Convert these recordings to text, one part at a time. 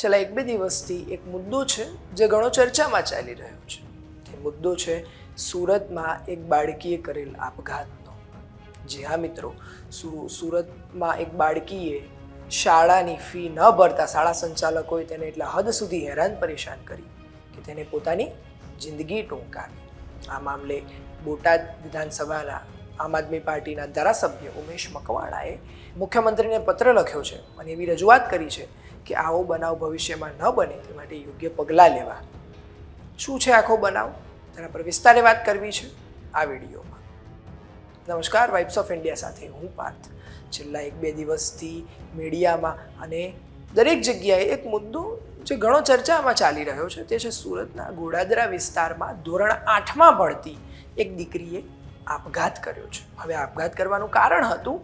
છેલ્લા એક બે દિવસથી એક મુદ્દો છે જે ઘણો ચર્ચામાં ચાલી રહ્યો છે. તે મુદ્દો છે સુરતમાં એક બાળકીએ કરેલ આપઘાતનો. જી હા મિત્રો સુરતમાં એક બાળકીએ શાળાની ફી ન ભરતા શાળા સંચાલકોએ તેને એટલા હદ સુધી હેરાન પરેશાન કરી કે તેને પોતાની જિંદગી ટૂંકાવી. આ મામલે બોટાદ વિધાનસભાના આમ આદમી પાર્ટીના ધારાસભ્ય ઉમેશ મકવાણાએ મુખ્યમંત્રીને પત્ર લખ્યો છે અને એવી રજૂઆત કરી છે કે આવો બનાવ ભવિષ્યમાં ન બને તે માટે યોગ્ય પગલાં લેવા. શું છે આખો બનાવ? તેના પર વિસ્તારે વાત કરવી છે આ વિડીયોમાં. નમસ્કાર વાઇબ્સ ઓફ ઇન્ડિયા સાથે હું પાર્થ. છેલ્લા એક બે દિવસથી મીડિયામાં અને દરેક જગ્યાએ એક મુદ્દો જે ઘણો ચર્ચામાં ચાલી રહ્યો છે તે છે સુરતના ગોડાદરા વિસ્તારમાં ધોરણ આઠમાં ભણતી એક દીકરીએ આપઘાત કર્યો છે. હવે આપઘાત કરવાનું કારણ હતું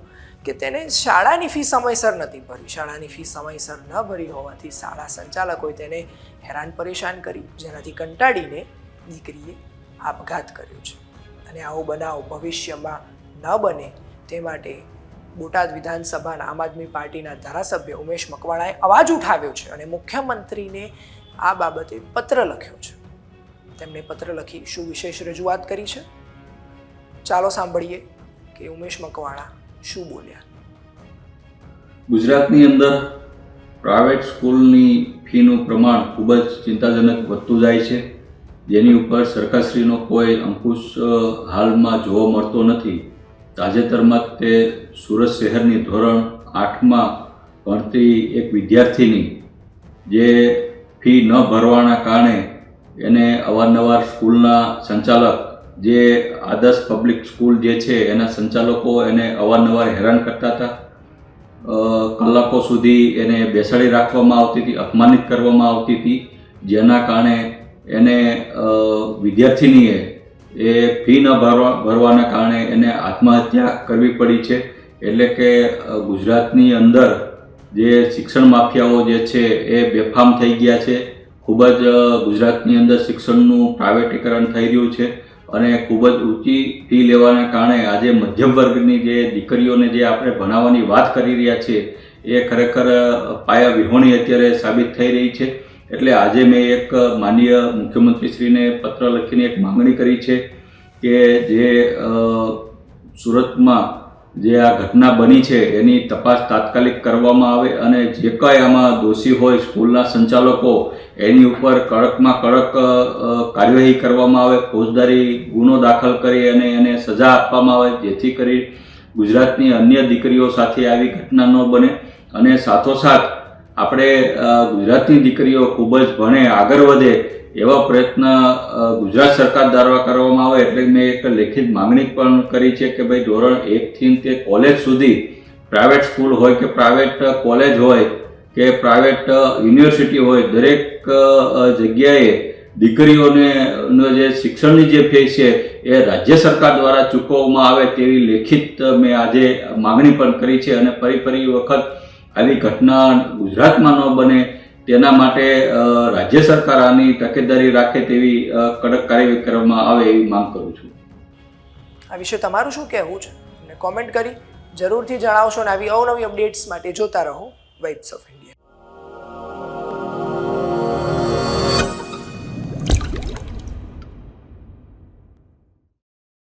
કે તેને શાળાની ફી સમયસર નથી ભરી. શાળાની ફી સમયસર ન ભરી હોવાથી શાળા સંચાલકોએ તેને હેરાન પરેશાન કરી, જેનાથી કંટાળીને દીકરીએ આપઘાત કર્યો છે. અને આવો બનાવ ભવિષ્યમાં ન બને તે માટે બોટાદ વિધાનસભાના આમ આદમી પાર્ટીના ધારાસભ્ય ઉમેશ મકવાણાએ અવાજ ઉઠાવ્યો છે અને મુખ્યમંત્રીને આ બાબતે પત્ર લખ્યો છે. તેમણે પત્ર લખી શું વિશેષ રજૂઆત કરી છે? ચાલો સાંભળીએ કે ઉમેશ મકવાણા શું બોલ્યા. ગુજરાતની અંદર પ્રાઇવેટ સ્કૂલની ફીનું પ્રમાણ ખૂબ જ ચિંતાજનક વધતું જાય છે. જેની ઉપર સરકારશ્રીનો કોઈ અંકુશ હાલમાં જોવા મળતો નથી. તાજેતરમાં તે સુરત શહેરની ધોરણ આઠમાં ભણતી એક વિદ્યાર્થીની, જે ફી ન ભરવાના કારણે એને અવારનવાર સ્કૂલના સંચાલક જે આદર્શ પબ્લિક સ્કૂલ જે છે, એના સંચાલકો એને અવારનવાર હેરાન કરતા હતા. કલાકો સુધી એને બેસાડી રાખવામાં આવતી હતી, અપમાનિત કરવામાં આવતી હતી. જેના કારણે એને વિદ્યાર્થીનીએ એ ફી ન ભરવા, ભરવાના કારણે એને આત્મહત્યા કરવી પડી છે. એટલે કે ગુજરાતની અંદર જે શિક્ષણ માફિયાઓ જે છે, એ બેફામ થઈ ગયા છે. ખૂબ જ ગુજરાતની અંદર શિક્ષણનું પ્રાઇવેટીકરણ થઈ રહ્યું છે. અને ખૂબ જ ઊંચી ફી લેવાના કારણે આજે મધ્યમ વર્ગની જે દીકરીઓને જે આપણે ભણાવવાની વાત કરી રહ્યા છીએ, એ ખરેખર પાયા વિહોણી અત્યારે સાબિત થઈ રહી છે. એટલે આજે મેં એક માનનીય મુખ્યમંત્રીશ્રીને પત્ર લખીને એક માંગણી કરી છે કે જે સુરતમાં જે આ ઘટના બની છે, એની તપાસ તાત્કાલિક કરવામાં આવે અને જે કંઈ આમાં દોષી હોય, સ્કૂલના સંચાલકો, એની ઉપર કડકમાં કડક કાર્યવાહી કરવામાં આવે, ફોજદારી ગુનો દાખલ કરી અને એને સજા આપવામાં આવે, જેથી કરી ગુજરાતની અન્ય દીકરીઓ સાથે આવી ઘટના ન બને અને સાથોસાથ આપણે ગુજરાતની દીકરીઓ ખૂબ જ ભણે, આગળ વધે એવા પ્રયત્ન ગુજરાત સરકાર દ્વારા કરવામાં આવે એટલે મેં એક લેખિત માંગણી પણ કરી છે કે ભાઈ ધોરણ એકથી તે કોલેજ સુધી પ્રાઇવેટ સ્કૂલ હોય કે પ્રાઇવેટ કોલેજ હોય કે પ્રાઇવેટ યુનિવર્સિટી હોય, દરેક જગ્યાએ દીકરીઓને જે શિક્ષણની જે ફી છે એ રાજ્ય સરકાર દ્વારા ચૂકવવામાં આવે તેવી લેખિત મેં આજે માંગણી પણ કરી છે અને ફરી ફરી વખત આવી ઘટના ગુજરાતમાં ન બને, તેના માટે રાજ્ય સરકાર આની તકેદારી રાખે તેવી કડક કાર્યવાહી કરવામાં આવે એવી માંગ કરું છું. આ વિશે તમારું શું કહેવું છે? કોમેન્ટ કરી, જરૂરથી જણાવશો અને આવી અવનવી અપડેટ્સ માટે જોતા રહો વાઇબ્સ ઓફ ઇન્ડિયા